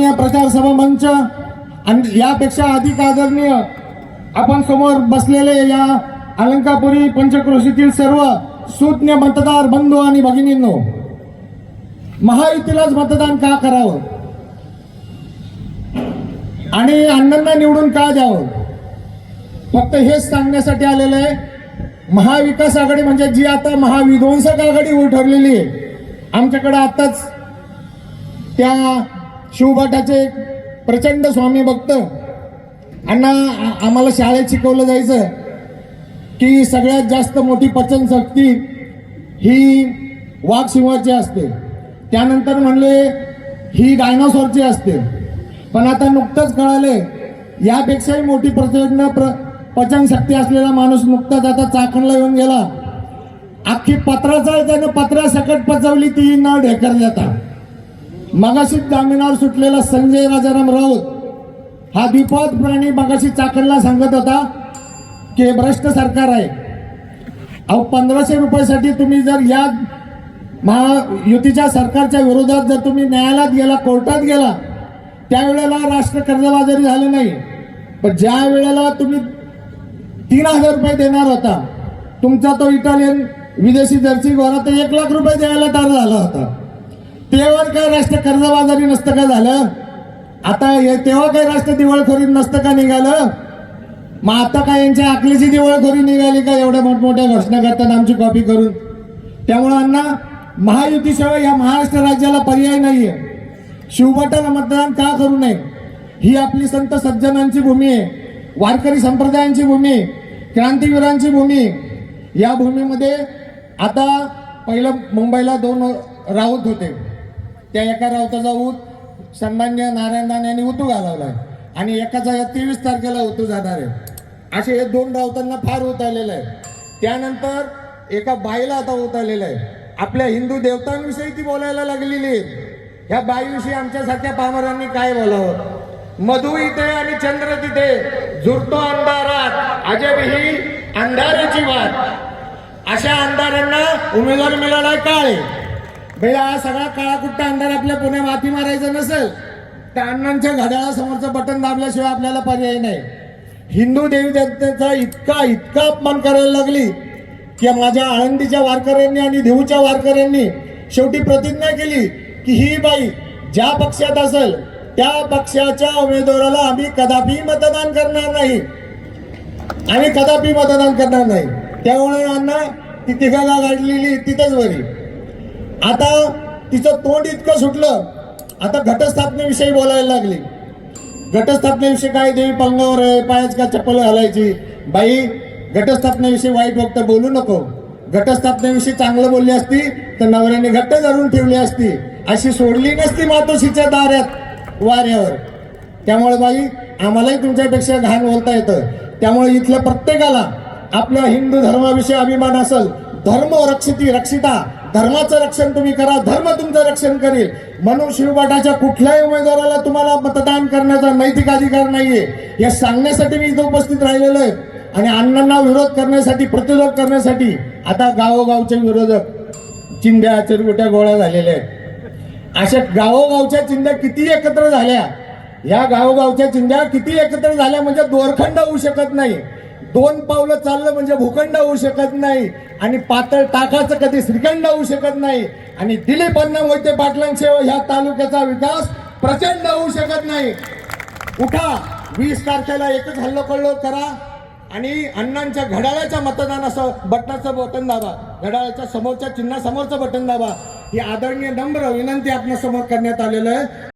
मंच आणि यापेक्षा अधिक आदरणीय आपण समोर बसलेले या अलंकापुरी पंचक्रोशीतील सर्व सुज्ञ मतदार बंधू आणि भगिनींनो महायुतीलाच मतदान का करावं? आणि अण्णांना निवडून का द्यावं? फक्त हेच सांगण्यासाठी आलेलं आहे महाविकास आघाडी म्हणजे जी आता महाविध्वंसक आघाडी उठवलेली आहे. आमच्याकडे आताच त्या शिवभाटाचे प्रचंड स्वामी भक्त. अण्णा आम्हाला शाळेत शिकवलं जायचं की सगळ्यात जास्त मोठी पचन शक्ती ही वाघ सिंहाची असते. त्यानंतर म्हणले ही डायनासॉरची असते. पण आता नुकतंच कळाले यापेक्षाही मोठी प्रचंड प्र पचन शक्ती असलेला माणूस नुकताच आता चाकणला येऊन गेला. अख्खी पत्राचा त्यानं पत्रा सकट पचवली ती न ढेकर देता. मगाशी दांगणावर सुटलेला संजय राजाराम राऊत हा द्विपद प्राणी मगाशी चाकणला सांगत होता की भ्रष्ट सरकार आहे. अहो पंधराशे रुपयासाठी तुम्ही जर या महायुतीच्या सरकारच्या विरोधात जर तुम्ही न्यायालयात गेला कोर्टात गेला त्यावेळेला राष्ट्र कर्जबाजारी झाले नाही. पण ज्या वेळेला तुम्ही तीन हजार रुपये देणार होता तुमचा तो इटालियन विदेशी जर्सी गोरा तर एक लाख रुपये द्यायला तयार झाला होता. तेव्हा काय राष्ट्र कर्जबाजारी नसतं का झालं? आता हे तेव्हा काय राष्ट्र दिवाळखोरी नसतं का निघालं? मग आता काय यांच्या आकलीची दिवाळखोरी निघाली का एवढ्या मोठमोठ्या घोषणा करतात आमची कॉपी करून? त्यामुळं अण्णा महायुतीशिवाय या महाराष्ट्र राज्याला पर्याय नाहीये. शिवभटाला मतदान का करू नये? ही आपली संत सज्जनांची भूमी आहे. वारकरी संप्रदायांची भूमी क्रांतीवीरांची भूमी या भूमीमध्ये आता पहिलं मुंबईला दोन राऊत होते. त्या एका राऊताचा ऊत सन्मान्य नारायण दान यांनी उतू आहे आणि एकाचा या तेवीस तारखेला उतू जाणार आहे. असे हे दोन राऊतांना फार ऊत आलेलं आहे. त्यानंतर एका बाईला आता ऊत आलेलं आहे. आपल्या हिंदू देवतांविषयी ती बोलायला लागलेली आहे. ह्या बाईविषयी आमच्यासारख्या पामरांनी काय बोलावं? मधु इथे आणि चंद्र तिथे झुरतो अंधारात अजब ही अंधाराची वाट. अशा अंधारांना उमेदवार मिळाला काळे. बेला हा सगळा काळाकुट्टा अंधार आपल्या पुण्या माती मारायचं नसेल तर अण्णांच्या घड्याळासमोरचं बटन दाबल्याशिवाय आपल्याला पर्याय नाही. हिंदू देवी देवतेचा इतका इतका अपमान करायला लागली की माझ्या आळंदीच्या वारकऱ्यांनी आणि देऊच्या वारकऱ्यांनी शेवटी प्रतिज्ञा केली की ही बाई ज्या पक्षात असेल त्या पक्षाच्या उमेदवाराला आम्ही कदापि मतदान करणार नाही. आम्ही कदापि मतदान करणार नाही. त्यामुळे अण्णा ती तिघाला गाडलेली तिथंच वरी. आता तिचं तोंड इतकं सुटलं. आता घटस्थापनेविषयी बोलायला लागली. घटस्थापनेविषयी काय देवी पंगावर आहे? पायाच का चप्पल घालायची? बाई घटस्थापनेविषयी वाईट वक्त बोलू नको. घटस्थापनेविषयी चांगलं बोलली असती तर नवऱ्याने घट्ट धरून ठेवली असती. अशी सोडली नसती मातोशीच्या दाऱ्यात वाऱ्यावर. त्यामुळे बाई आम्हालाही तुमच्यापेक्षा घाण बोलता येतं. त्यामुळे इथल्या प्रत्येकाला आपल्या हिंदू धर्माविषयी अभिमान असेल धर्म रक्षिती रक्षिता धर्माचं रक्षण तुम्ही करा धर्म तुमचं रक्षण करेल. म्हणून शिवबाटाच्या कुठल्याही उमेदवाराला तुम्हाला मतदान करण्याचा नैतिक अधिकार नाहीये. हे सांगण्यासाठी मी इथं उपस्थित राहिलेलो आहे. आणि अण्णांना विरोध करण्यासाठी प्रतिरोध करण्यासाठी आता गावोगावचे विरोधक चिंध्या चिरगुट्या गोळ्या झालेल्या आहेत. अशा गावोगावच्या चिंध्या किती एकत्र झाल्या? या गावोगावच्या चिंध्या किती एकत्र झाल्या म्हणजे दोरखंड होऊ शकत नाही. दोन पावलं चाललं म्हणजे भूखंड होऊ शकत नाही आणि पातळ टाकाचं कधी श्रीखंड होऊ शकत नाही आणि दिलीप अण्णा मोहिते पाटलांशिवाय ह्या तालुक्याचा विकास प्रचंड होऊ शकत नाही. उठा वीस तारखेला एकच हल्लो कल्लो करा आणि अण्णांच्या घड्याळाच्या मतदानाचं बटनाचं बटन दाबा. घड्याळाच्या समोरच्या चिन्हासमोरचं बटन दाबा. ही आदरणीय नम्र विनंती आपल्यासमोर करण्यात आलेलं आहे.